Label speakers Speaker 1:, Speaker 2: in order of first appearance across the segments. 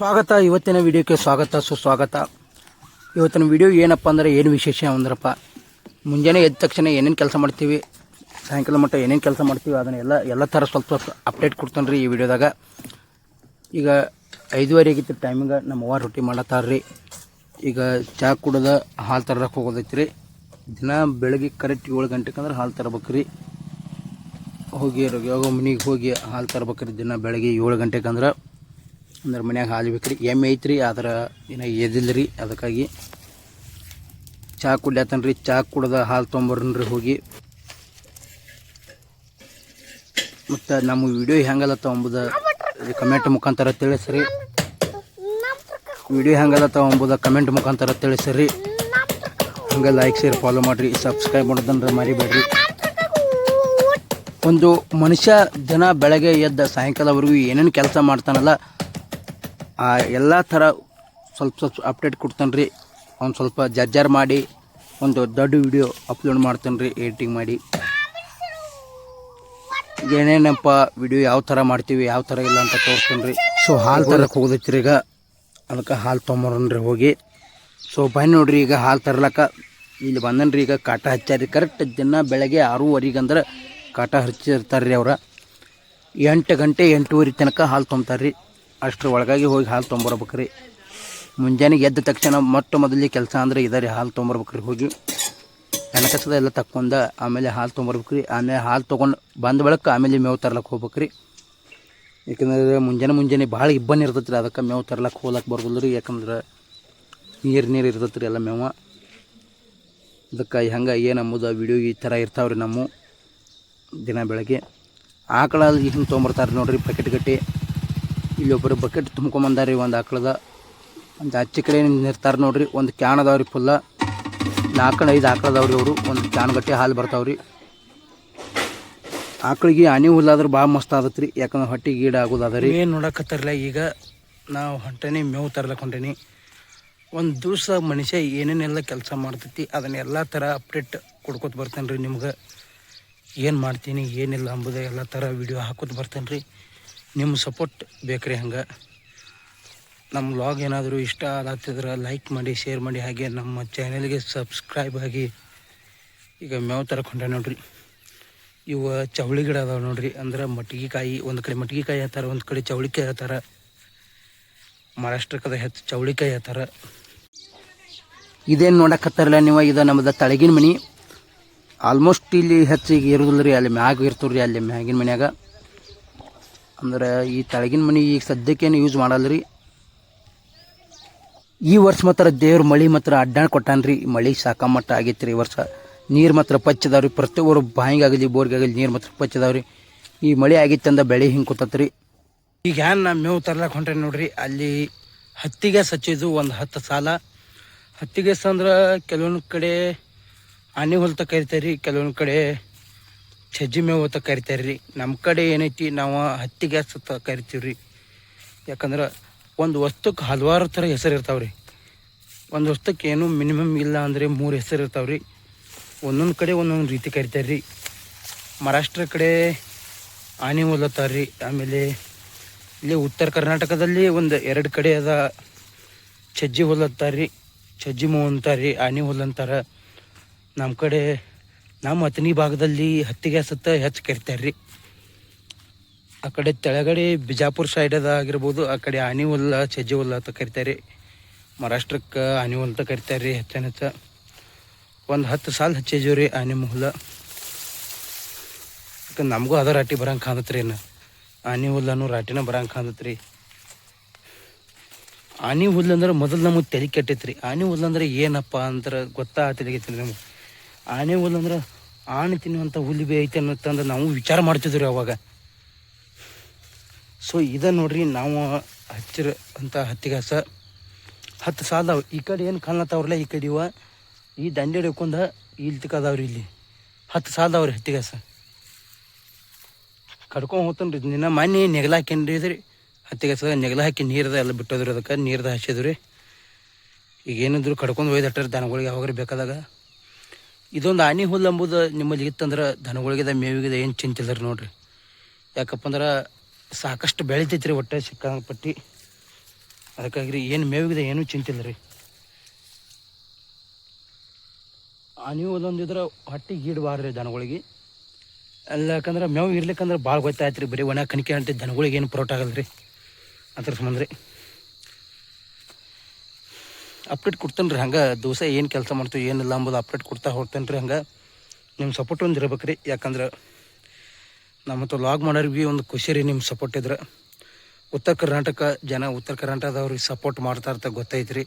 Speaker 1: ಸ್ವಾಗತ. ಇವತ್ತಿನ ವಿಡಿಯೋಕ್ಕೆ ಸ್ವಾಗತ, ಸುಸ್ವಾಗತ. ಇವತ್ತಿನ ವಿಡಿಯೋ ಏನಪ್ಪ ಅಂದರೆ ಏನು ವಿಶೇಷ ಅಂದ್ರಪ್ಪ. ಮುಂಜಾನೆ ಎದ್ದ ತಕ್ಷಣ ಏನೇನು ಕೆಲಸ ಮಾಡ್ತೀವಿ, ಸಾಯಂಕಾಲ ಮಟ್ಟ ಏನೇನು ಕೆಲಸ ಮಾಡ್ತೀವಿ, ಅದನ್ನ ಎಲ್ಲ ಥರ ಸ್ವಲ್ಪ ಅಪ್ಡೇಟ್ ಕೊಡ್ತಾನೆ ರೀ ಈ ವಿಡಿಯೋದಾಗ. ಈಗ ಐದುವರೆ ಆಗಿತ್ತು ಟೈಮಿಂಗ ನಮ್ಮ ಅವ್ವ ರೊಟ್ಟಿ ಮಾಡತ್ತಾರ್ರಿ. ಈಗ ಚಹಾ ಕುಡ್ದು ಹಾಲು ತರಕ್ಕೆ ಹೋಗೋದೈತಿ ರೀ ದಿನ ಬೆಳಗ್ಗೆ ಕರೆಕ್ಟ್ ಏಳು ಗಂಟೆಗೆ ಅಂದ್ರೆ ಹಾಲು ತರಬೇಕ್ರಿ. ಹೋಗಿ ಯಾವಾಗ ಮನೆಗೆ ಹೋಗಿ ಹಾಲು ತರ್ಬೇಕ್ರಿ ದಿನ ಬೆಳಗ್ಗೆ ಏಳು ಗಂಟೆಗೆ ಅಂದ್ರೆ. ಅಂದ್ರೆ ಮನ್ಯಾಗ ಹಾಲು ಬೇಕ್ರಿ. ಎಮ್ಮೆ ಐತ್ರಿ, ಆದ್ರೆ ಏನಾಗ ಎದಿಲ್ಲ ಅದಕ್ಕಾಗಿ ಚಹಾ ಕುಡ್ಯಾತನ್ರಿ ಚಹಾ ಕುಡ್ದ ಹಾಲು ತೊಗೊಂಬರ್ರಿ ಹೋಗಿ. ಮತ್ತು ನಮ್ಮ ವಿಡಿಯೋ ಹೆಂಗಲ್ಲತ್ತ ಎಂಬುದ ಕಮೆಂಟ್ ಮುಖಾಂತರ ತಿಳಿಸ್ರಿ. ವಿಡಿಯೋ ಹೆಂಗಲ್ಲತ್ತ ಎಂಬುದ ಕಮೆಂಟ್ ಮುಖಾಂತರ ತಿಳಿಸ್ರಿ. ಹಂಗೆ ಲೈಕ್ ಶೇರ್ ಫಾಲೋ ಮಾಡಿರಿ. ಸಬ್ಸ್ಕ್ರೈಬ್ ಮಾಡೋದನ್ನ ಮರಿಬೇಡ್ರಿ. ಒಂದು ಮನುಷ್ಯ ದಿನ ಬೆಳಗ್ಗೆ ಎದ್ದ ಸಾಯಂಕಾಲವರೆಗೂ ಏನೇನು ಕೆಲಸ ಮಾಡ್ತಾನಲ್ಲ ಆ ಎಲ್ಲ ಥರ ಸ್ವಲ್ಪ ಸ್ವಲ್ಪ ಅಪ್ಡೇಟ್ ಕೊಡ್ತಾನೆ ರೀ ಅವ್ನು ಸ್ವಲ್ಪ ಜರ್ಜರ್ ಮಾಡಿ, ಒಂದು ದೊಡ್ಡ ವಿಡಿಯೋ ಅಪ್ಲೋಡ್ ಮಾಡ್ತಾನೆ ರೀ ಎಡಿಟಿಂಗ್ ಮಾಡಿ. ಏನೇನಪ್ಪ ವಿಡಿಯೋ ಯಾವ ಥರ ಮಾಡ್ತೀವಿ, ಯಾವ ಥರ ಇಲ್ಲ ಅಂತ ತೋರಿಸ್ತಾನೆ ರೀ ಸೊ ಹಾಲು ತರಕ್ಕೆ ಹೋಗೋದೈತ್ರಿ ಈಗ. ಅದಕ್ಕೆ ಹಾಲು ತೊಗೊಂಬರನ್ರಿ ಹೋಗಿ. ಸೊ ಬನ್ನಿ ನೋಡ್ರಿ ಈಗ ಹಾಲು ತರ್ಲಕ್ಕ. ಇಲ್ಲಿ ಬಂದನ್ರಿ ಈಗ ಕಾಟ ಹಚ್ಚಾರಿ ಕರೆಕ್ಟ್ ದಿನ ಬೆಳಗ್ಗೆ ಆರೂವರೆಗೆ ಅಂದ್ರೆ ಕಾಟ ಹಚ್ಚಿರ್ತಾರೆ ರೀ ಅವ್ರ. ಎಂಟು ಗಂಟೆ ಎಂಟೂವರೆ ತನಕ ಹಾಲು ತೊಗೊಂತಾರೆ ರೀ ಅಷ್ಟ್ರ ಒಳಗಾಗಿ ಹೋಗಿ ಹಾಲು ತೊಂಬರ್ಬೇಕು ರೀ ಮುಂಜಾನೆ ಎದ್ದ ತಕ್ಷಣ ಮೊಟ್ಟ ಮೊದಲಿಗೆ ಕೆಲಸ ಅಂದ್ರೆ ಇದೆ ರೀ ಹಾಲು ತೊಂಬರ್ಬೇಕ್ರಿ ಹೋಗಿ. ಹೆಣಕಸದ ಎಲ್ಲ ತಕ್ಕೊಂಡ ಆಮೇಲೆ ಹಾಲು ತೊಗೊಂಬರ್ಬೇಕು ರೀ ಆಮೇಲೆ ಹಾಲು ತೊಗೊಂಡು ಬಂದ ಬಳಕ ಆಮೇಲೆ ಮೇವು ತರ್ಲಕ್ಕೆ ಹೋಗ್ಬೇಕ್ರಿ. ಯಾಕಂದ್ರೆ ಮುಂಜಾನೆ ಮುಂಜಾನೆ ಭಾಳ ಇಬ್ಬನಿ ಇರ್ತೈತೆ ರೀ ಅದಕ್ಕೆ ಮೇವು ತರ್ಲಕ್ಕೆ ಹೋಗ್ಲಕ್ಕೆ ಬರ್ಬೋದು ರೀ ಯಾಕಂದ್ರೆ ನೀರು ನೀರು ಇರ್ತೈತೆ ರೀ ಎಲ್ಲ ಮೇವ. ಅದಕ್ಕೆ ಹೆಂಗೆ, ಏನು ಅಂಬುದು ವಿಡಿಯೋ ಈ ಥರ ಇರ್ತಾವ್ರಿ ನಮ್ಮ ದಿನ ಬೆಳಗ್ಗೆ. ಆಕಳ ಹಿಂಗೆ ತೊಗೊಂಬರ್ತಾರೆ ನೋಡ್ರಿ ಪ್ಯಾಕೆಟ್ ಗಟ್ಟಿ. ಇಲ್ಲಿ ಒಬ್ಬರು ಬಕೆಟ್ ತುಂಬ್ಕೊಂಬಂದಾರಿ, ಒಂದು ಆಕಳದ, ಒಂದು ಆಚೆ ಕಡೆ ನಿರ್ತಾರೆ ನೋಡ್ರಿ, ಒಂದು ಕ್ಯಾನ್ ಅದಾವ ರೀ ಫುಲ್ಲ ನಾಲ್ಕು ಐದು ಆಕಳದವ್ರಿ ಅವರು, ಒಂದು ಕ್ಯಾನ್ ಗಟ್ಟಿ ಹಾಲು ಬರ್ತಾವ್ರಿ. ಆಕಳಿಗೆ ಹನಿ ಹುಲ್ಲಾದ್ರೆ ಭಾಳ ಮಸ್ತ್ ಆಗತ್ತೆ ರೀ ಯಾಕಂದ್ರೆ ಹೊಟ್ಟೆ ಗೀಡ ಆಗೋದಾದ್ರಿ. ಏನು ನೋಡಕತ್ತಾರಲ್ಲ ಈಗ, ನಾವು ಹೊಂಟೇನಿ, ಮೇವು ತರ್ಲಕ್ಕೆ ಹೊಂಟೇನಿ. ಒಂದು ದಿವಸ ಮನುಷ್ಯ ಏನೇನೆಲ್ಲ ಕೆಲಸ ಮಾಡ್ತೈತಿ ಅದನ್ನೆಲ್ಲ ಥರ ಅಪ್ಡೇಟ್ ಕೊಡ್ಕೊತ ಬರ್ತೇನೆ ರೀ ನಿಮ್ಗೆ. ಏನು ಮಾಡ್ತೀನಿ, ಏನಿಲ್ಲ ಅಂಬುದು ಎಲ್ಲ ಥರ ವಿಡಿಯೋ ಹಾಕೋತ ಬರ್ತೇನೆ ರೀ ನಿಮ್ಮ ಸಪೋರ್ಟ್ ಬೇಕ್ರಿ ಹಂಗೆ. ನಮ್ಮ ಲಾಗ್ ಏನಾದರೂ ಇಷ್ಟ ಆಗತ್ತಿದ್ರೆ ಲೈಕ್ ಮಾಡಿ ಶೇರ್ ಮಾಡಿ, ಹಾಗೆ ನಮ್ಮ ಚಾನೆಲ್ಗೆ ಸಬ್ಸ್ಕ್ರೈಬ್ ಆಗಿ. ಈಗ ಮೇವು ತರಕೊಂಡೆ ನೋಡ್ರಿ. ಇವು ಚವಳಿ ಗಿಡ ಅದಾವೆ ನೋಡ್ರಿ. ಅಂದ್ರೆ ಮಟ್ಟಿಗೆ ಕಾಯಿ, ಒಂದು ಕಡೆ ಮಟ್ಟಿಗೆ ಕಾಯಿ ಹೇಳ್ತಾರೆ ಒಂದು ಕಡೆ ಚವಳಿಕಾಯಿ ಹೇಳ್ತಾರೆ ಮಹಾರಾಷ್ಟ್ರಕ್ಕದ ಹೆಚ್ಚು ಚವಳಿಕಾಯಿ ಹೇಳ್ತಾರೆ ಇದೇನು ನೋಡಕತ್ತಾರಲ್ಲ ನೀವು? ಇದು ನಮ್ಮದು ತಳಗಿನ ಮನೆ. ಆಲ್ಮೋಸ್ಟ್ ಇಲ್ಲಿ ಹೆಚ್ಚಿಗೆ ಇರೋದಿಲ್ಲ ರೀ ಅಲ್ಲಿ ಮ್ಯಾಗ ಇರ್ತವ್ರಿ ಅಲ್ಲಿ ಮ್ಯಾಗಿನ ಮನ್ಯಾಗ. ಅಂದ್ರೆ ಈ ತಳಗಿನ ಮನೆ ಈಗ ಸದ್ಯಕ್ಕೇನು ಯೂಸ್ ಮಾಡಲ್ಲ ರೀ ಈ ವರ್ಷ ಮಾತ್ರ ದೇವ್ರ ಮಳೆ ಮಾತ್ರ ಅಡ್ಡಾಣ ಕೊಟ್ಟಾನ್ರಿ. ಮಳೆ ಸಾಕಮಟ್ಟ ಆಗೈತೆ ರೀ ಈ ವರ್ಷ. ನೀರು ಮಾತ್ರ ಪಚ್ಚದಾವ್ರಿ. ಪ್ರತಿಯೊಬ್ಬರು ಬೋರ್ಗೆ ಆಗಲಿ ನೀರು ಮಾತ್ರ ಪಚ್ಚದಾವ್ರಿ. ಈ ಮಳೆ ಆಗಿತ್ತು ಅಂದ ಬೆಳೆ ಹಿಂಗೆ ಕೂತತ್ರಿ. ಈಗ ಏನ್ ನಾ ಮೇವು ತರ್ಲಾಕ ಹೊಂಟ್ರೆ ನೋಡ್ರಿ, ಅಲ್ಲಿ ಹತ್ತಿಗೆ ಸಚ್ಚಿದ್ದು ಒಂದು ಹತ್ತು ಸಾಲ. ಹತ್ತಿಗೆ ಅಂದ್ರೆ ಕೆಲವೊಂದು ಕಡೆ ಆನೆ ಹೊಲ್ತ ಕರಿತಾರೆ, ಕೆಲವೊಂದು ಕಡೆ ಸಜ್ಜಿ ಮೇವು ಅಂತ ಕರಿತಾರೆ ರೀ ನಮ್ಮ ಕಡೆ ಏನೈತಿ, ನಾವು ಹತ್ತಿ ಗ್ಯಾಸ್ ಅಂತ ಕರಿತೀವಿ ರೀ ಯಾಕಂದ್ರೆ ಒಂದು ವಸ್ತುಕ್ಕೆ ಹಲವಾರು ಥರ ಹೆಸರು ಇರ್ತಾವೆ ರೀ ಒಂದು ವಸ್ತುಕ್ಕೆ ಏನು ಮಿನಿಮಮ್ ಇಲ್ಲ ಅಂದರೆ ಮೂರು ಹೆಸರು ಇರ್ತಾವೆ ರೀ ಒಂದೊಂದು ಕಡೆ ಒಂದೊಂದು ರೀತಿ ಕರಿತಾರೆ ರೀ ಮಹಾರಾಷ್ಟ್ರ ಕಡೆ ಆನೆ ಓದ್ಲತ್ತಾರೆ ರೀ ಆಮೇಲೆ ಇಲ್ಲಿ ಉತ್ತರ ಕರ್ನಾಟಕದಲ್ಲಿ ಒಂದು ಎರಡು ಕಡೆ ಅದ ಸಜ್ಜಿ ಹೊಲತ್ತಾರೆ ರೀ ಸಜ್ಜಿ ಮೂ ಅಂತಾರೆ ರೀ ಆನೆ ಅಂತಾರೆ. ನಮ್ಮ ಕಡೆ ನಮ್ಮ ಅತನಿ ಭಾಗದಲ್ಲಿ ಹತ್ತಿಗೆ ಸತ್ತ ಹೆಚ್ಚು ಕರಿತಾರೆ ರೀ ಆ ಕಡೆ ತೆಳಗಡೆ ಬಿಜಾಪುರ ಸೈಡ್ ಅದ ಆಗಿರ್ಬೋದು, ಆ ಕಡೆ ಆನಿ ಹುಲ್ಲ ಹುಲ್ಲ ಅಂತ ಕರಿತಾರೆ ಮಹಾರಾಷ್ಟ್ರಕ್ಕೆ ಆನಿ ಹುಲ್ಲ ಅಂತ ಕರಿತಾರೆ ರೀ ಹೆಚ್ಚ ಒಂದು ಹತ್ತು ಸಾಲ ಹಚ್ಚಿದೀವಿ ರೀ ಆನೆ ಹುಲ್ಲ ಯಾಕಂದ್ರೆ ನಮಗೂ ಅದ ರಾಟಿ ಬರಂಗೆ ಕಾಣತ್ತೆ ರೀ ಇನ್ನು. ಆನೆ ರಾಟಿನ ಬರಂಗೆ ಕಾಣತ್ತೆ ರೀ ಆನೆ ಹುಲ್ಲು ಅಂದ್ರೆ ಮೊದಲು ನಮಗೆ ತಲೆ ಕೆಟ್ಟೈತೆ ರೀ ಆನೆ ಹುಲ್ಲು ಅಂದ್ರೆ ಏನಪ್ಪ ಅಂದ್ರೆ ಗೊತ್ತಾ ರೀ ನಮ್ಗೆ? ಆನೆ ಹುಲ್ಲು ಅಂದ್ರೆ ಆನೆ ತಿನ್ನುವಂಥ ಹುಲಿ ಬೇ ಐತೆ ಅನ್ನತ್ತಂದ್ರೆ ನಾವು ವಿಚಾರ ಮಾಡ್ತಿದ್ವಿ ಅವಾಗ. ಸೊ ಇದ ನೋಡ್ರಿ ನಾವು ಹಚ್ಚಿರ ಅಂತ ಹತ್ತಿಗಾಸ ಹತ್ತು ಸಾಲ ಅದಾವ. ಈ ಕಡೆ ಏನು ಕಾಣತ್ತವ್ರಲ್ಲ ಈ ಕಡೆ ಇವ? ಈ ದಂಡೆ ಹಿಡ್ಕೊಂಡ ಇಲ್ಲಿ ತಿಕ್ಕದಾವ್ರಿ ಇಲ್ಲಿ. ಹತ್ತು ಸಾಲ ಅದಾವ್ರಿ ಹತ್ತಿಗಾಸ. ಕಡ್ಕೊಂಡು ಹೋಗ್ತಾನ್ರಿ ನಿನ್ನ ಮನೆ ನೆಗಲ ಹಾಕ್ಯನ್ರಿ ಇದ್ರಿ ಹತ್ತಿಗಾಸ ನೆಗಲ ಹಾಕಿ ನೀರದ ಎಲ್ಲ ಬಿಟ್ಟದ್ರಿ ಅದಕ್ಕೆ, ನೀರ್ದ ಹಚ್ಚಿದ್ರಿ ಈಗ ಏನಿದ್ರು ಕಡ್ಕೊಂಡು ಒಯ್ದಟ್ಟಾರ ದನಗಳಿಗೆ ಯಾವಾಗ ಬೇಕಾದಾಗ. ಇದೊಂದು ಆನೆ ಹುಲ್ಲು ಅಂಬುದು ನಿಮ್ಮಲ್ಲಿ ಇತ್ತಂದ್ರೆ ದನಗಳಿಗಿದೆ ಮೇವಿಗೆದ ಏನು ಚಿಂತಿಲ್ಲರಿ ನೋಡ್ರಿ. ಯಾಕಪ್ಪ ಅಂದ್ರೆ ಸಾಕಷ್ಟು ಬೆಳಿತೈತ್ರಿ ಒಟ್ಟೆ ಸಿಕ್ಕಾಪಟ್ಟಿ. ಅದಕ್ಕಾಗಿ ರೀ ಏನು ಮೇವಿಗಿದೆ ಏನೂ ಚಿಂತಿಲ್ಲ ರೀ ಆನೆ ಹುಲ್ಲೊಂದಿದ್ರೆ ಹೊಟ್ಟೆ ಗೀಡಬಾರ್ರಿ ದನಗಳಿಗೆ. ಅಲ್ಲ ಯಾಕಂದ್ರೆ ಮೇವು ಇರ್ಲಿಕ್ಕಂದ್ರೆ ಭಾಳ ಗೊತ್ತಾಯ್ತು ರೀ ಬರೀ ಒಣ ಕಣಿಕೆ ಅಂತ ದನಗಳಿಗೆ ಏನು ಪರೋಟ ಆಗಲ್ಲ ರೀ ಅದ್ರ ಸಂಬಂಧ ರೀ. ಅಪ್ಡೇಟ್ ಕೊಡ್ತೇನೆ ರೀ ಹಂಗೆ. ದಿವಸ ಏನು ಕೆಲಸ ಮಾಡ್ತೀವಿ, ಏನಿಲ್ಲ ಅಂಬೋದು ಅಪ್ಡೇಟ್ ಕೊಡ್ತಾ ಹೋಗ್ತೇನೆ ರೀ ಹಂಗೆ. ನಿಮ್ಮ ಸಪೋರ್ಟ್ ಒಂದು ಇರ್ಬೇಕು ರೀ ಯಾಕಂದ್ರೆ ನಮ್ಮ ಹತ್ರ ಲಾಗ್ ಮಾಡೋರಿಗೆ ಒಂದು ಖುಷಿ ರೀ ನಿಮ್ಮ ಸಪೋರ್ಟ್ ಇದ್ರೆ. ಉತ್ತರ ಕರ್ನಾಟಕ ಜನ, ಉತ್ತರ ಕರ್ನಾಟಕದವ್ರಿಗೆ ಸಪೋರ್ಟ್ ಮಾಡ್ತಾ ಇರ್ತ ಗೊತ್ತೈತೆ ರೀ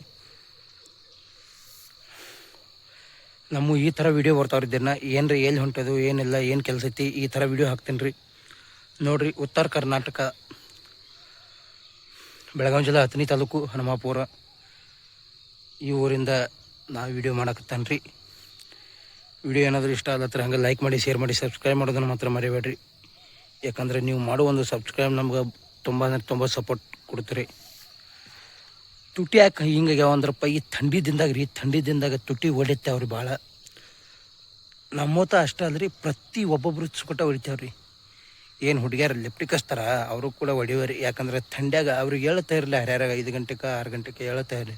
Speaker 1: ನಮ್ಮ ಈ ಥರ ವೀಡಿಯೋ ಬರ್ತಾವ್ರಿ ದಿನ. ಏನು ರೀ ಎಲ್ಲಿ ಹೊಂಟದು, ಏನಿಲ್ಲ, ಏನು ಕೆಲಸ ಐತಿ, ಈ ಥರ ವೀಡಿಯೋ ಹಾಕ್ತೀನಿ ರೀ. ನೋಡಿರಿ, ಉತ್ತರ ಕರ್ನಾಟಕ, ಬೆಳಗಾವಿ ಜಿಲ್ಲಾ ಹತ್ತನೇ ತಾಲೂಕು ಹನುಮಾಪುರ. ಈ ಊರಿಂದ ನಾವು ವಿಡಿಯೋ ಮಾಡಕತ್ತಾನೆ ವಿಡಿಯೋ ಏನಾದರೂ ಇಷ್ಟ ಆದತ್ರ ಹಂಗೆ ಲೈಕ್ ಮಾಡಿ ಶೇರ್ ಮಾಡಿ ಸಬ್ಸ್ಕ್ರೈಬ್ ಮಾಡೋದನ್ನು ಮಾತ್ರ ಮರಿಬೇಡ್ರಿ. ಯಾಕಂದರೆ ನೀವು ಮಾಡೋ ಒಂದು ಸಬ್ಸ್ಕ್ರೈಬ್ ನಮ್ಗೆ ತುಂಬ ಅಂದರೆ ತುಂಬ ಸಪೋರ್ಟ್ ಕೊಡ್ತೀರಿ. ತುಟಿ ಯಾಕೆ ಹಿಂಗಾಗ್ಯಾವ ಅಂದ್ರಪ್ಪ ಈ ಥಂಡಿ ದಿನದಾಗ ರೀ ಥಂಡಿ ದಿನದಾಗ ತುಟಿ ಹೊಡಿತೆ ಅವ್ರಿ ಭಾಳ ನಮ್ಮೋತ ಅಷ್ಟೇ ಅಲ್ರಿ, ಪ್ರತಿ ಒಬ್ಬೊಬ್ರು ಸುಕಟ ಹೊಡಿತಾವ್ರಿ ಏನು ಹುಡುಗಿಯರು ಲಿಪ್ಟಿಕ್ ಹಚ್ತಾರ ಅವರು ಕೂಡ ಹೊಡಿಯೋರಿ ಯಾಕಂದ್ರೆ ಥಂಡ್ಯಾಗ ಅವ್ರಿಗೆ ಹೇಳ್ತಾ ಇರಲಿಲ್ಲ ಹರ್ಯಾರಾಗ ಐದು ಗಂಟೆಗೆ ಆರು ಗಂಟೆಗೆ ಹೇಳ್ತಾ ಇರಲಿ.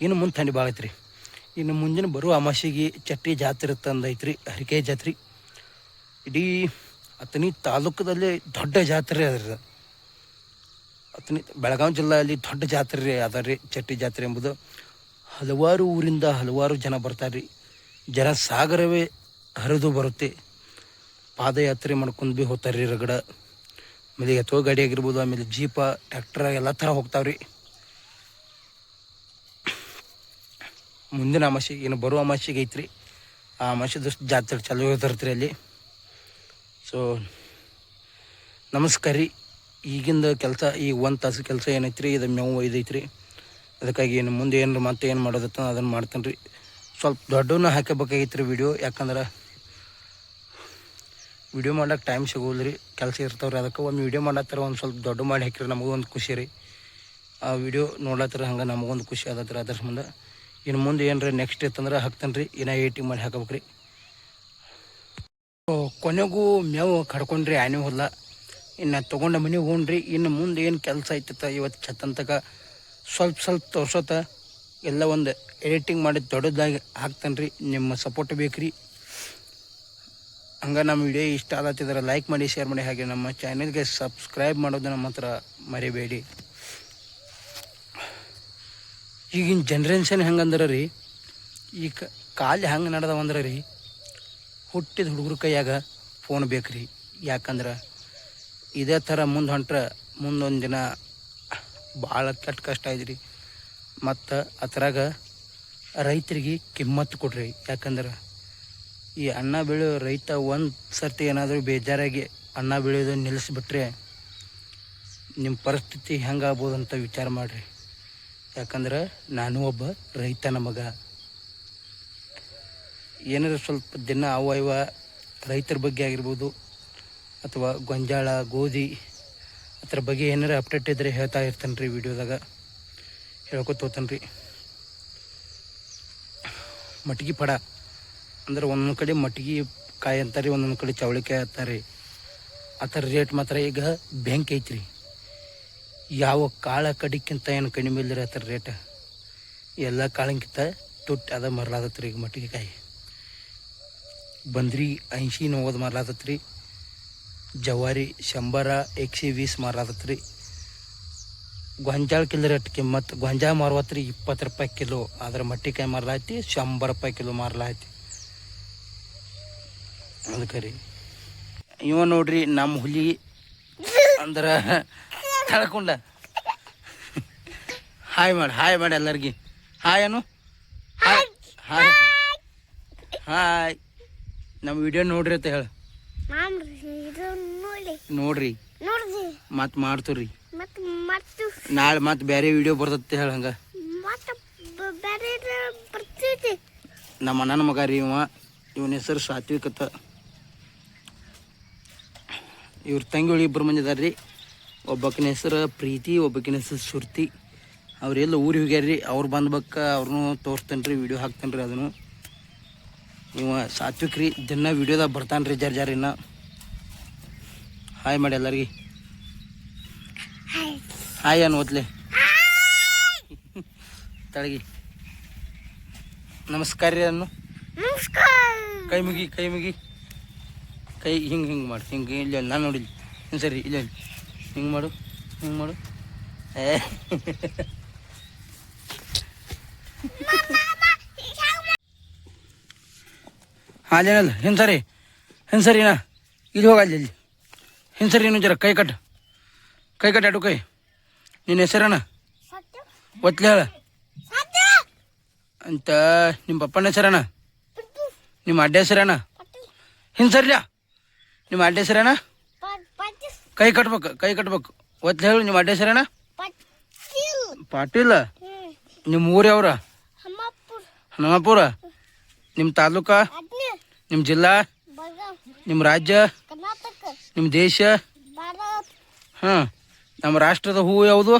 Speaker 1: ಇನ್ನು ಮುಂದೆ ಥಂಡಿ ಭಾಳ ಐತ್ರಿ. ಇನ್ನು ಮುಂಜಾನೆ ಬರುವ ಅಮಾಸಿಗೆ ಚಟ್ಟಿ ಜಾತ್ರೆ ತಂದೈತ್ರಿ, ಹರಿಕೆ ಜಾತ್ರೆ. ಇಡೀ ಅತನಿ ತಾಲೂಕದಲ್ಲಿ ದೊಡ್ಡ ಜಾತ್ರೆ ಅದ ಅತನಿ ಬೆಳಗಾವಿ ಜಿಲ್ಲೆಯಲ್ಲಿ ದೊಡ್ಡ ಜಾತ್ರೆ ಅದ ಚಟ್ಟಿ ಜಾತ್ರೆ ಎಂಬುದು. ಹಲವಾರು ಊರಿಂದ ಹಲವಾರು ಜನ ಬರ್ತಾರೆ ರೀ. ಜನ ಸಾಗರವೇ ಹರಿದು ಬರುತ್ತೆ. ಪಾದಯಾತ್ರೆ ಮಾಡ್ಕೊಂಡು ಭೀ ಹೋಗ್ತಾರೆ ರೀ ರಗಡ. ಆಮೇಲೆ ಎತ್ತೋ ಗಾಡಿ ಆಗಿರ್ಬೋದು, ಆಮೇಲೆ ಜೀಪ, ಟ್ರ್ಯಾಕ್ಟರ್, ಎಲ್ಲ ಥರ ಹೋಗ್ತಾವ್ರಿ. ಮುಂದಿನ ಅಮಾಸೆ ಏನು ಬರುವ ಅಮಾಸೆಗೆ ಐತ್ರಿ. ಆ ಅಮಾಸೆದಷ್ಟು ಜಾತ್ರೆ ಚಾಲು ಇರ್ತೈತ್ರಿ ಅಲ್ಲಿ. ಸೊ ನಮಸ್ಕಾರ ರೀ. ಈಗಿಂದ ಕೆಲಸ, ಈಗ ಒಂದು ತಾಸು ಕೆಲಸ ಏನೈತ್ರಿ, ಇದು ಮೇವು ಇದೈತ್ರಿ. ಅದಕ್ಕಾಗಿ ಏನು ಮುಂದೆ ಏನಾರು ಮತ್ತೆ ಏನು ಮಾಡೋದತ್ತ ಅದನ್ನು ಮಾಡ್ತೇನೆ ರೀ ಸ್ವಲ್ಪ ದೊಡ್ಡವನ್ನ ಹಾಕಬೇಕಾಗಿತ್ತು ರೀ ವಿಡಿಯೋ ಯಾಕಂದ್ರೆ ವಿಡಿಯೋ ಮಾಡೋಕೆ ಟೈಮ್ ಸಿಗೋಲ್ಲ ರೀ ಕೆಲಸ ಇರ್ತಾವ್ರಿ. ಅದಕ್ಕೆ ಒಂದು ವಿಡಿಯೋ ಮಾಡತ್ತಾರ, ಒಂದು ಸ್ವಲ್ಪ ದೊಡ್ಡ ಮಾಡಿ ಹಾಕಿರಿ. ನಮಗೂ ಒಂದು ಖುಷಿ ರೀ. ಆ ವಿಡಿಯೋ ನೋಡ್ಲತ್ತಾರ ಹಂಗೆ ನಮಗೊಂದು ಖುಷಿ ಆದತ್ರ. ಅದ್ರ ಸಂಬಂಧ ಇನ್ನು ಮುಂದೆ ಏನ್ರಿ ನೆಕ್ಸ್ಟ್ ಇತ್ತಂದ್ರೆ ಹಾಕ್ತೇನೆ ರೀ ಇನ್ನು ಏಟಿಂಗ್ ಮಾಡಿ ಹಾಕಬೇಕು ರೀ ಕೊನೆಗೂ ಮೇವು ಕಡ್ಕೊಂಡ್ರಿ, ಆನೆ ಹುಲ್ಲ. ಇನ್ನು ತೊಗೊಂಡ ಮನೆ ಹೋಗ್ರಿ ಇನ್ನು ಮುಂದೆ ಏನು ಕೆಲಸ ಐತಿತ್ತ ಇವತ್ತು ಛತ್ತಂತಕ. ಸ್ವಲ್ಪ ಸ್ವಲ್ಪ ತೋರ್ಸೋತ ಎಲ್ಲ ಒಂದು ಎಡಿಟಿಂಗ್ ಮಾಡಿ ದೊಡ್ಡದಾಗಿ ಹಾಕ್ತೇನೆ ರೀ ನಿಮ್ಮ ಸಪೋರ್ಟ್ ಬೇಕು ರೀ ಹಂಗೆ ನಮ್ಮ ವಿಡಿಯೋ ಇಷ್ಟ ಆಗತ್ತಿದ್ರೆ ಲೈಕ್ ಮಾಡಿ ಶೇರ್ ಮಾಡಿ, ಹಾಗೆ ನಮ್ಮ ಚಾನಲ್ಗೆ ಸಬ್ಸ್ಕ್ರೈಬ್ ಮಾಡೋದು ನಮ್ಮ ಹತ್ರ ಮರಿಬೇಡಿ. ಈಗಿನ ಜನ್ರೇಷನ್ ಹೆಂಗಂದ್ರೆ ರೀ? ಈಗ ಕಾಲು ಹೆಂಗೆ ನಡೆದವಂದ್ರೆ ರೀ? ಹುಟ್ಟಿದ ಹುಡುಗರ ಕೈಯಾಗ ಫೋನ್ ಬೇಕು ರೀ ಯಾಕಂದ್ರೆ ಇದೇ ಥರ ಮುಂದೆ ಹೊಂಟ್ರೆ ಮುಂದೊಂದು ದಿನ ಭಾಳ ಕೆಟ್ಟ ಕಷ್ಟ ಐತ್ರಿ. ಮತ್ತು ಅದ್ರಾಗ ರೈತರಿಗೆ ಕಿಮ್ಮತ್ತು ಕೊಡ್ರಿ. ಯಾಕಂದ್ರೆ ಈ ಅನ್ನ ಬೆಳೆಯೋ ರೈತ ಒಂದು ಸರ್ತಿ ಏನಾದರೂ ಬೇಜಾರಾಗಿ ಅನ್ನ ಬೆಳೆಯೋದು ನಿಲ್ಲಿಸ್ಬಿಟ್ರೆ ನಿಮ್ಮ ಪರಿಸ್ಥಿತಿ ಹೆಂಗಾಗ್ಬೋದು ಅಂತ ವಿಚಾರ ಮಾಡಿರಿ. ಯಾಕಂದ್ರೆ ನಾನು ಒಬ್ಬ ರೈತನ ಮಗ. ಏನಾದ್ರು ಸ್ವಲ್ಪ ದಿನ ಅವ ರೈತರ ಬಗ್ಗೆ ಆಗಿರ್ಬೋದು, ಅಥವಾ ಗೊಂಜಾಳ, ಗೋಧಿ, ಅದ್ರ ಬಗ್ಗೆ ಏನಾರು ಅಪ್ಡೇಟ್ ಇದ್ದರೆ ಹೇಳ್ತಾ ಇರ್ತಾನೆ ರೀ ವಿಡಿಯೋದಾಗ. ಹೇಳ್ಕೊತ ರೀ ಮಟ್ಗಿ ಪಡ. ಅಂದ್ರೆ ಒಂದೊಂದು ಕಡೆ ಮಟ್ಗಿ ಕಾಯಿ ಅಂತಾರೆ ಒಂದೊಂದು ಕಡೆ ಚವಳಿಕಾಯಿ ಅಂತಾರೆ ಆ ಥರ ರೇಟ್ ಮಾತ್ರ ಈಗ ಬ್ಯಾಂಕ್ ಐತ್ರಿ. ಯಾವ ಕಾಳ ಕಡಿಕ್ಕಿಂತ ಏನು ಕಡಿಮೆ ಇಲ್ಲರಿ ರೇಟ್? ಎಲ್ಲ ಕಾಳಿಂಕಿಂತ ತುಟ್ಟ ಅದ ಮರಲಾದತ್ರಿ ಈಗ ಮಟ್ಟಿಗೆ ಕಾಯಿ. ಬಂದ್ರಿ ಐಂಶಿ ನೋವದು ಮರಲಾದತ್ರಿ ಜವಾರಿ ಶಂಬರ, ಎಕ್ಸಿ ವೀಸ್ ಮಾರಾದತ್ರಿ ಗೊಂಜಾಳ ಕಿಲೋ ರೇಟ್ ಕಿಮ್ಮತ್. ಗೊಂಜಾಳ ಮಾರುವತ್ರಿ ಇಪ್ಪತ್ತು ರೂಪಾಯಿ ಕಿಲೋ. ಅದರ ಮಟ್ಟಿಕಾಯಿ ಮಾರಲಾಯ್ತಿ ಶಂಬರ್ ರೂಪಾಯಿ ಕಿಲೋ ಮಾರಲಾಯ್ತಿ ಅದಕ್ಕೆ ರೀ. ಇವ ನೋಡ್ರಿ ನಮ್ಮ ಹುಲಿ ಅಂದ್ರೆ ತಳ್ಕೊಂಡ ಹಾಯ್ ಮಾಡಿ ಹಾಯ್ ಮಾಡಿ ಎಲ್ಲರಿಗೆ. Hi Anu? Hi hi hi ನಮ್ಮ ವಿಡಿಯೋ ನೋಡ್ರಿ ಅಂತ ಹೇಳ. ನೋಡ್ರಿ. ಮತ್ ಮಾಡ್ತೀವ್ರಿ
Speaker 2: ಮತ್ತು
Speaker 1: ನಾಳೆ ಮತ್ತೆ ಬೇರೆ ವಿಡಿಯೋ ಬರ್ತೈತೆ ಹೇಳ ಹಂಗ. ನಮ್ಮ ಅಣ್ಣನ ಮಗ ರೀ ಇವ. ಇವನ ಹೆಸರು ಸಾತ್ವಿಕತ ಇವ್ರ ತಂಗಿ ಇಬ್ಬರು ಮಂದಿ ಅದಾರ ರೀ ಒಬ್ಬಕಿನ ಹೆಸರು ಪ್ರೀತಿ ಒಬ್ಬಕಿನ ಹೆಸರು ಶ್ರುತಿ ಅವ್ರೆಲ್ಲ ಊರಿಗೆ ಹೋಗ್ಯಾರ ರೀ ಅವ್ರು ಬಂದ್ಬಕ್ಕ ಅವ್ರನ್ನೂ ತೋರಿಸ್ತೇನೆ ರೀ ವಿಡಿಯೋ ಹಾಕ್ತೇನೆ ರೀ ಅದನ್ನು. ನೀವು ಸಾತ್ವಿಕ್ ರೀ ದಿನ ವೀಡಿಯೋದಾಗ ಬರ್ತಾನೆ ರೀ ಜರ್ ಜರ್ ಇನ್ನ. ಹಾಯ್ ಮಾಡಿ ಎಲ್ಲರಿಗೆ.
Speaker 2: ಹಾಯ್
Speaker 1: ಅನ್ ಓದ್ಲೆ ತಳಗಿ ನಮಸ್ಕಾರ ರೀ ಅನ್ನು ಕೈ ಮುಗಿ ಕೈ ಮುಗಿ. ಕೈ ಹಿಂಗೆ ಹಿಂಗೆ ಮಾಡಿ ಹಿಂಗೆ ಇಲ್ಲ ನಾನು ನೋಡಿಲ್ಲ. ಸರಿ ಇಲ್ಲ ಹಿಂಗೆ ಮಾಡು ಹಿಂಗೆ ಮಾಡು. ಏ. ಅಲ್ಲೇನಲ್ಲ ಹಿಂಗೆ ಸರಿ ಹಿಂಗೆ ಸರಿನಾ ಇಲ್ಲಿ ಹೋಗ ಅಲ್ಲಿ ಹಿಂಗೆ ಸರಿ ಏನು ಜರ ಕೈ ಕಟ್ಟು ಕೈ ಕಟ್ಟು ಅಡು ಕೈ. ನಿನ್ನ ಹೆಸರಣ್ಣ ಒತ್ಲೆ ಹೇಳ. ಅಂತ ನಿಮ್ಮ ಪಪ್ಪನ ಹೆಸರಣ್ಣ ನಿಮ್ಮ ಅಡ್ಡ ಹೆಸರಣ್ಣ ಹಿಂಗೆ ಸರಿಲ್ಲ ನಿಮ್ಮ ಅಡ್ಡ ಹೆಸರಣ್ಣ ಕೈ ಕಟ್ಬೇಕು ಕೈ ಕಟ್ಬೇಕು. ಒತ್ತ ಹೇಳು ನಿಮ್ಮ ಅಡ್ಡ
Speaker 2: ಸರಣ
Speaker 1: ಪಾಟೀಲ್. ನಿಮ್ಮ ಊರು ಯಾವ್ರ? ಹನುಮಾಪುರ. ನಿಮ್ಮ ತಾಲೂಕ? ನಿಮ್ಮ ಜಿಲ್ಲಾ? ನಿಮ್ಮ ರಾಜ್ಯ? ನಿಮ್ಮ ದೇಶ? ಹಾಂ. ನಮ್ಮ ರಾಷ್ಟ್ರದ ಹೂವು ಯಾವುದು?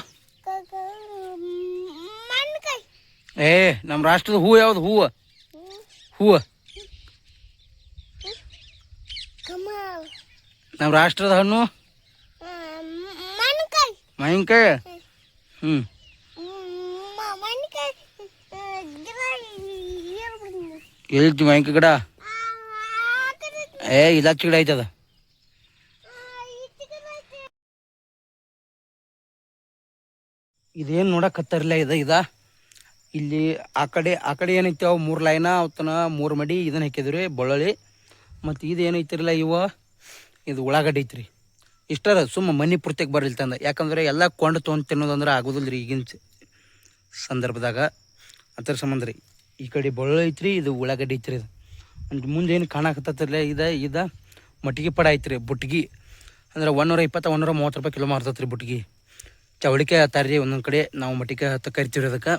Speaker 1: ಏ ನಮ್ಮ ರಾಷ್ಟ್ರದ ಹೂವು ಯಾವುದು? ಹೂವು. ಹೂವು. ನಮ್ಮ ರಾಷ್ಟ್ರದ ಹಣ್ಣು? ಮಾವಿನಕಾಯಿ ಹ್ಞೂ ಎಲ್ಲಿ ಮಾವಿನಕಾಯಿ ಗಿಡ ಏ ಇಲಾಚಿ ಗಿಡ ಐತದ ಇದೇನು ನೋಡಕತ್ತಾರಿಲ್ಲ ಇದ ಇದ ಇಲ್ಲಿ ಆ ಕಡೆ ಆ ಕಡೆ ಏನೈತಿ ಅವು ಮೂರು ಲೈನ ಅವತನ ಮೂರು ಮಡಿ ಇದನ್ನ ಹಾಕಿದ್ರಿ ಬಳ್ಳೊಳ್ಳಿ ಮತ್ತು ಇದು ಏನೈತಿರಲ್ಲ ಇವ ಇದು ಉಳ್ಳಾಗಡ್ಡಿ ಐತ್ರಿ ಇಷ್ಟರ ಸುಮ್ಮ ಮನಿ ಪೂರ್ತಿಗೆ ಬರಲಿಲ್ಲ ತಂದ. ಯಾಕಂದ್ರೆ ಎಲ್ಲ ಕೊಂಡು ತೊಗೊಂಡು ತಿನ್ನೋದಂದ್ರೆ ಆಗೋದಿಲ್ಲ ರೀ ಈಗಿನ ಸಂದರ್ಭದಾಗ. ಅದ್ರ ಸಂಬಂಧ ರೀ. ಈ ಕಡೆ ಬೊಳ್ಳು ಐತ್ರಿ, ಇದು ಉಳ್ಳಾಗಡ್ಡಿ ಐತ್ರಿ ಇದು. ಮುಂದೆ ಏನು ಕಾಣಕತ್ತಲ್ಲ ಇದ ಇದ ಮಟ್ಟಿಗೆ ಪಡ ಐತ್ರಿ ಬುಟ್ಗಿ. ಅಂದ್ರೆ ಒಂದೂರ ಇಪ್ಪತ್ತು ಒಂದೂರ ಮೂವತ್ತು ರೂಪಾಯಿ ಕಿಲೋ ಮಾರ್ತೈತ್ರಿ ಬುಟ್ಗಿ. ಚವಳಿಕೆ ಹತ್ತಾರ ರೀ ಒಂದೊಂದು ಕಡೆ, ನಾವು ಮಟ್ಟಿಗೆ ಹತ್ತ ಕರಿತೀವಿ ಅದಕ್ಕೆ.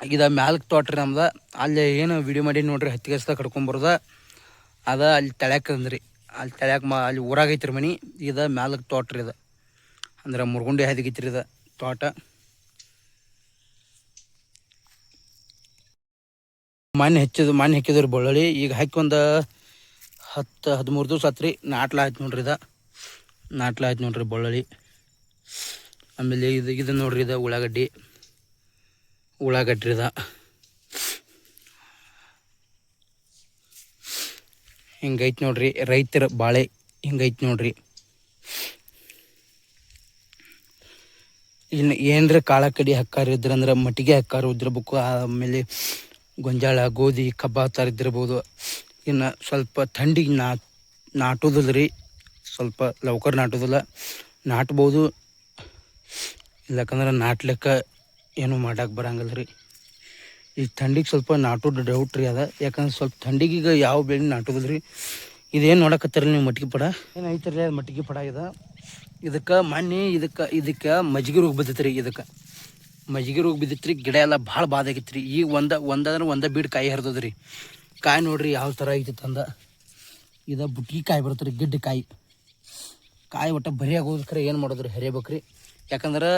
Speaker 1: ಇದ ಮ್ಯಾಲಕ್ಕೆ ತೋಟ್ರಿ ನಮ್ದು. ಅಲ್ಲಿ ಏನು ವಿಡಿಯೋ ಮಾಡಿ ನೋಡ್ರಿ ಹತ್ತಿಗೆ ಹಸ್ತ ಕಡ್ಕೊಂಬರ್ದ ಅದ ಅಲ್ಲಿ ತಳ್ಯಾಕ ಅಂದ್ರಿ. ಅಲ್ಲಿ ತಳ್ಯಾಕ ಮಾ ಅಲ್ಲಿ ಊರಾಗ ಐತ್ರಿ ಮನಿ. ಇದ ಮ್ಯಾಲಕ್ಕೆ ರೀ ಇದು. ಅಂದ್ರೆ ಮುರ್ಗುಂಡಿ ಹಾದಿಗೈತ್ರಿ ಇದು ತೋಟ. ಮಣ್ಣು ಹೆಚ್ಚಿದ ಮಣ್ಣು ಹಾಕಿದ್ರಿ ಬಳ್ಳೊಳ್ಳಿ. ಈಗ ಹಾಕಿ ಒಂದು ಹತ್ತು, ಹದಿಮೂರು ದಿವಸ ಹತ್ರಿ ನಾಟ್ಲ ಆಯ್ತು ನೋಡ್ರಿ ಇದ. ನಾಟ್ಲ ಆಯ್ತು ನೋಡ್ರಿ ಬಳ್ಳೊಳ್ಳಿ. ಆಮೇಲೆ ಇದು ಇದು ನೋಡ್ರಿ ಇದು ಉಳ್ಳಾಗಡ್ಡಿ. ಉಳ್ಳಾಗಡ್ಡಿ ಇದ. ಹಿಂಗೈತೆ ನೋಡ್ರಿ. ರೈತರ ಬಾಳೆ ಹಿಂಗೈತೆ ನೋಡ್ರಿ. ಇನ್ನು ಏನರ ಕಾಳ ಕಡಿ ಹಕ್ಕಾರ ಇದ್ರಂದ್ರೆ ಮಟ್ಟಿಗೆ ಹಕ್ಕಾರ ಉದ್ರಬೇಕು. ಆಮೇಲೆ ಗೊಂಜಾಳ, ಗೋಧಿ ಕಬ್ಬ ಥರ ಇದ್ದಿರ್ಬೋದು. ಇನ್ನು ಸ್ವಲ್ಪ ಥಂಡಿಗೆ ನಾ ನಾಟೋದಿಲ್ಲ ರೀ ಸ್ವಲ್ಪ ಲೌಕರ್ ನಾಟೋದಿಲ್ಲ. ನಾಟ್ಬೋದು. ಇಲ್ಲಕಂದ್ರೆ ನಾಟ್ಲಿಕ್ಕೆ ಏನೂ ಮಾಡಕ್ಕೆ ಬರಂಗಿಲ್ಲ ರೀ ಈ ಥಂಡಿಗೆ ಸ್ವಲ್ಪ ನಾಟೋದು ಡೌಟ್ ರೀ ಅದ. ಯಾಕಂದ್ರೆ ಸ್ವಲ್ಪ ಥಂಡಿಗೆ ಈಗ ಯಾವ ಬೆಳೆ ನಾಟೋದ್ರಿ ಇದೇನು ನೋಡಕತ್ತಾರಲ್ಲ ನೀವು ಮಟ್ಟಿಗೆ ಪಡ? ಏನು ಐತರಿ ಅದು ಮಟ್ಟಿಗೆ ಪಡ ಇದೆ? ಇದಕ್ಕೆ ಮಣ್ಣಿ ಇದಕ್ಕೆ ಇದಕ್ಕೆ ಮಜ್ಗಿ ರೋಗ ಬಿದ್ದೈತೆ ರೀ ಇದಕ್ಕೆ. ಮಜ್ಗಿ ರೋಗ ಬಿದ್ದಿತ್ತು ರೀ ಗಿಡ ಎಲ್ಲ ಭಾಳ ಬಾದ ಆಗಿತ್ತು ರೀ ಈಗ ಒಂದ ಒಂದಾದ್ರೆ ಒಂದ ಬೀಡ್ ಕಾಯಿ ಹರಿದದ ರೀ ಕಾಯಿ ನೋಡ್ರಿ ಯಾವ ಥರ ಐತಿ ತಂದ. ಇದು ಬುಟ್ಟಿ ಕಾಯಿ ಬರುತ್ತೆ ರೀ ಗಿಡ್ಡ ಕಾಯಿ. ಕಾಯಿ ಒಟ್ಟು ಬರಿ ಆಗೋದಕ್ರೆ ಏನು ಮಾಡೋದ್ರಿ ಹರಿಯಬೇಕ್ರಿ. ಯಾಕಂದ್ರೆ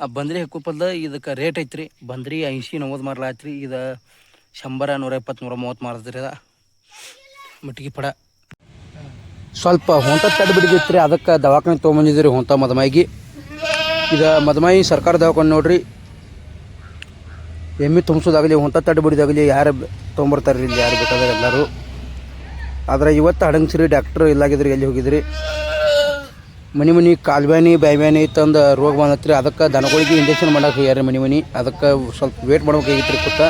Speaker 1: ಆ ಬಂದ್ರಿ ಹಕ್ಕುಪದ ಇದಕ್ಕೆ ರೇಟ್ ಐತ್ರಿ. ಬಂದ್ರಿ ಐಸಿ ನವ್ವತ್ತು ಮಾರ್ಲಾತ್ರಿ ಇದು ಶಂಬರ ನೂರ ಇಪ್ಪತ್ತು ನೂರ ಮೂವತ್ತು ಮಾರದ್ರಿ ಅದ. ಮಟ್ಟಿಗೆ ಪಡ. ಸ್ವಲ್ಪ ಹೊಂತ ತಡ್ ಬಿಡಿದಿತ್ರಿ. ಅದಕ್ಕೆ ದವಾಖಾನೆ ತೊಗೊಂಬಂದಿದ್ರಿ ಹೊಂತ ಮದಮಾಯಿಗೆ ಇದು ಮದಮಾಯಿ ಸರ್ಕಾರ ದವಾಖಾನೆ ನೋಡ್ರಿ. ಎಮ್ಮೆ ತುಂಬಿಸೋದಾಗಲಿ ಹೊಂತ ತಡ್ ಬಿಡಿದಾಗಲಿ ಯಾರು ತೊಗೊಂಬರ್ತಾರೆ ಇಲ್ಲಿ ಯಾರು ಬೇಕಾದ್ರೆ ಎಲ್ಲರೂ. ಆದ್ರೆ ಇವತ್ತು ಹಡಂಗ್ಸಿರಿ, ಡಾಕ್ಟ್ರು ಇಲ್ಲಾಗಿದ್ರಿ ಎಲ್ಲಿ ಹೋಗಿದ್ರಿ? ಮನಿ ಮನಿ ಕಾಲ್ಬ್ಯಾನಿ ಬ್ಯಾಬ್ಯಾನಿ ತಂದು ರೋಗ ಬಂದತ್ರಿ. ಅದಕ್ಕೆ ದನಗಳಿಗೆ ಇಂಜೆಕ್ಷನ್ ಮಾಡಕ್ಕೆ ಹೋಗ್ಯಾರ ಮನೆ ಮನೆ. ಅದಕ್ಕೆ ಸ್ವಲ್ಪ ವೇಟ್ ರೀ ಕೂತ.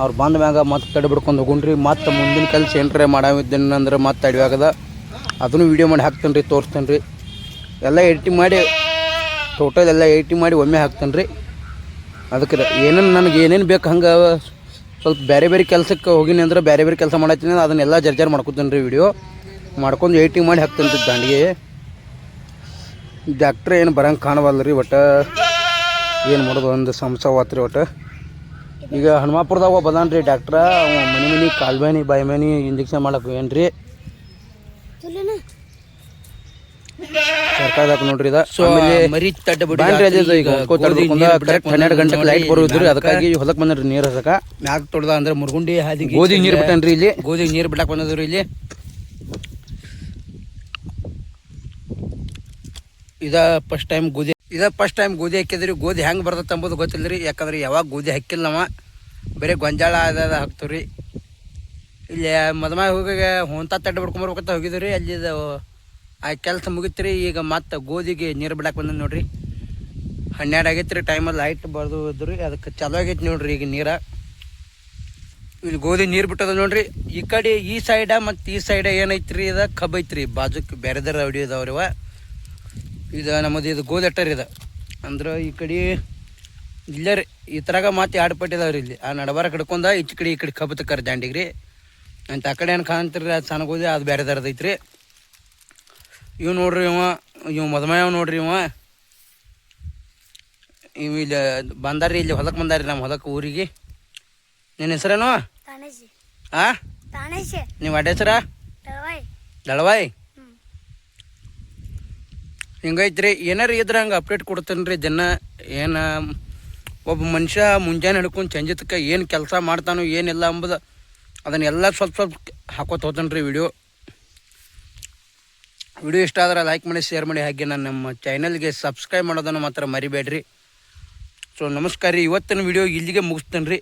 Speaker 1: ಅವ್ರು ಬಂದ ಮ್ಯಾಗ ಮತ್ತೆ ತಡೆ ಬಿಡ್ಕೊಂಡು ಹೋಗುಣ್ರಿ. ಮತ್ತೆ ಮುಂದಿನ ಕೆಲಸ ಏನ್ರೆ ಮಾಡಿದ್ದೇನಂದ್ರೆ ಮತ್ತೆ ಅಡಿವಾಗದ ಅದನ್ನು ವೀಡಿಯೋ ಮಾಡಿ ಹಾಕ್ತೇನೆ ರೀ ತೋರಿಸ್ತೇನೆ ರೀ ಎಲ್ಲ ಎಡಿಟಿಂಗ್ ಮಾಡಿ ಟೋಟಲ್ ಎಲ್ಲ ಎಡಿಟಿಂಗ್ ಮಾಡಿ ಒಮ್ಮೆ ಹಾಕ್ತೇನೆ ರೀ ಅದಕ್ಕೆ ಏನೇನು ನನಗೆ ಏನೇನು ಬೇಕು ಹಂಗೆ ಸ್ವಲ್ಪ ಬೇರೆ ಬೇರೆ ಕೆಲಸಕ್ಕೆ ಹೋಗಿನಿ ಅಂದ್ರೆ ಬೇರೆ ಬೇರೆ ಕೆಲಸ ಮಾಡತ್ತೀನಿ ಅದನ್ನೆಲ್ಲ ಜರ್ಜರ್ ಮಾಡ್ಕೊತೇನೆ ರೀ ವಿಡಿಯೋ ಮಾಡ್ಕೊಂಡು ಎಡಿಟಿಂಗ್ ಮಾಡಿ ಹಾಕ್ತೇನೆ ರೀ ದಾಂಡಿಗೆ. ಡಾಕ್ಟ್ರ್ ಏನು ಬರಂಗೆ ಕಾಣವಲ್ಲ ರೀ ಒಟ್ಟು. ಏನು ಮಾಡೋದು ಒಂದು ಸಮಸ್ಯೆ ರೀ ಒಟ್ಟು. ಈಗ ಹನುಮಾಪುರದಾಗ ಒಬ್ಬ ಅದಾನ ರೀ ಡಾಕ್ಟ್ರ ಮನೆ ಮನಿ ಮನಿ ಕಾಲ್ಬ್ಯಾನಿ ಬಾಯ್ಬ್ಯಾನಿ ಇಂಜೆಕ್ಷನ್ ಮಾಡಕ್ಕೆ ಏನು ರೀ ಸರ್ಕಾರದಾಗ ನೋಡ್ರಿ ಇದ. ಕರೆಕ್ಟ್ ಹನ್ನೆರಡು ಗಂಟೆಗೆ ಲೈಟ್ ಬರೋದ್ರಿ ಅದಕ್ಕಾಗಿ ಹೊಲಕ್ಕೆ ಬಂದ್ರಿ ನೀರ್ ಹಸಕ. ಮ್ಯಾಗ ತೊಡ್ದ ಅಂದ್ರೆ ಮುರ್ಗುಂಡಿ ಹಾದಿಗೆ ಗೋಧಿ ನೀರು ಬಿಟ್ಟನ್ರಿ ಇಲ್ಲಿ. ಗೋಧಿ ನೀರು ಬಿಡಕ್ಕೆ ಬಂದದ್ರಿ ಇಲ್ಲಿ. ಇದ ಫಸ್ಟ್ ಟೈಮ್ ಗೋಧಿ ಇದ ಫಸ್ಟ್ ಟೈಮ್ ಗೋಧಿ ಹಾಕಿದ್ರಿ, ಗೋಧಿ ಹೆಂಗೆ ಬರ್ತೈತೆ ಅಂಬೋದು ಗೊತ್ತಿಲ್ಲ ರೀ ಯಾಕಂದ್ರೆ ಯಾವಾಗ ಗೋಧಿ ಹಾಕಿಲ್ಲ ನಾವು, ಬರೀ ಗೊಂಜಾಳ ಅದ ಹಾಕ್ತೀವಿ ಇಲ್ಲಿ ಮದ್ಮ ಹೋಗಿ ಹೊಂತ ತಡ್ಡು ಬಿಡ್ಕೊಂಬರ್ಬೇಕಂತ ಹೋಗಿದ್ವಿ ರೀ ಆ ಕೆಲಸ ಮುಗಿತು ಈಗ ಮತ್ತೆ ಗೋಧಿಗೆ ನೀರು ಬಿಡಕ್ಕೆ ಬಂದ ನೋಡ್ರಿ. ಹನ್ನೆರಡು ಆಗೈತೆ ರೀ ಟೈಮಲ್ಲಿ ಲೈಟ್ ಬರ್ದು ಇದ್ರಿ ಅದಕ್ಕೆ ಚಲೋ ಆಗೈತೆ ನೋಡ್ರಿ ಈಗ ನೀರ. ಇಲ್ಲಿ ಗೋಧಿ ನೀರು ಬಿಟ್ಟದ ನೋಡ್ರಿ. ಈ ಕಡೆ ಈ ಸೈಡ ಮತ್ತು ಈ ಸೈಡ ಏನೈತ್ರಿ ಇದು ಕಬ್ಬೈತ್ರಿ. ಬಾಜುಕ್ ಬೇರೆದರ ಅಡಿಯೋದವ್ರಿವ ಇದು ನಮ್ಮದು ಇದು ಗೋದಟ್ಟರ್ ಇದು. ಅಂದ್ರೆ ಈ ಕಡೆ ಇಲ್ಲೇ ರೀ ಈ ಥರಾಗ ಮತ್ತೆ ಎರಡು ಪಟ್ಟಿ ಇಲ್ಲಿ. ಆ ನಡಬಾರ ಕಡ್ಕೊಂಡ ಈಚೆ ಕಡೆ ಈ ಕಡೆ ಕಬ್ಬು ತಕ್ಕಾರ ದಾಂಡಿಗೆ ರೀ ಅಂತ ಆ ಕಡೆ ಏನು ಕಾಣ್ತೀರಿ ಅದು ಸಣ್ಣ ಗೋಧಿ ಅದು ಬೇರೆ ಥರದ್ದು ಐತ್ರಿ. ಇವ್ ನೋಡ್ರಿ ಇವ ಇವ್ ಮದ್ಮಯವ ನೋಡ್ರಿ ಇವ. ಇವ್ ಇಲ್ಲಿ ಬಂದಾರಿ ಇಲ್ಲಿ ಹೊಲಕ್ಕೆ ಬಂದಾರಿ ನಮ್ಮ ಹೊಲಕ್ಕೆ ಊರಿಗೆ. ನಿನ್ನ ಹೆಸರೇನು?
Speaker 2: ಹಾಂ
Speaker 1: ನೀವು ಅಡ್ಡ ಹೆಸರ? ದಳವಾಯಿ? ಹಿಂಗೈತ್ರಿ, ಏನಾರ ಇದ್ರೆ ಹಂಗೆ ಅಪ್ಡೇಟ್ ಕೊಡ್ತೇನೆ ರೀ ದಿನ. ಏನು ಒಬ್ಬ ಮನುಷ್ಯ ಮುಂಜಾನೆ ಹಿಡ್ಕೊಂಡು ಚಂಜಿತಕ್ಕೆ ಏನು ಕೆಲಸ ಮಾಡ್ತಾನೋ ಏನಿಲ್ಲ ಅಂಬುದು ಅದನ್ನೆಲ್ಲ ಸ್ವಲ್ಪ ಸ್ವಲ್ಪ ಹಾಕೋತ ಹೋಗ್ತಾನೆ ರೀ ವಿಡಿಯೋ ವಿಡಿಯೋ ಇಷ್ಟ ಆದ್ರೆ ಲೈಕ್ ಮಾಡಿ ಶೇರ್ ಮಾಡಿ, ಹಾಗೆ ನಾನು ನಮ್ಮ ಚಾನಲ್ಗೆ ಸಬ್ಸ್ಕ್ರೈಬ್ ಮಾಡೋದನ್ನು ಮಾತ್ರ ಮರಿಬೇಡ್ರಿ. ಸೊ ನಮಸ್ಕಾರ ರೀ, ಇವತ್ತಿನ ವಿಡಿಯೋ ಇಲ್ಲಿಗೆ ಮುಗಿಸ್ತೇನೆ ರೀ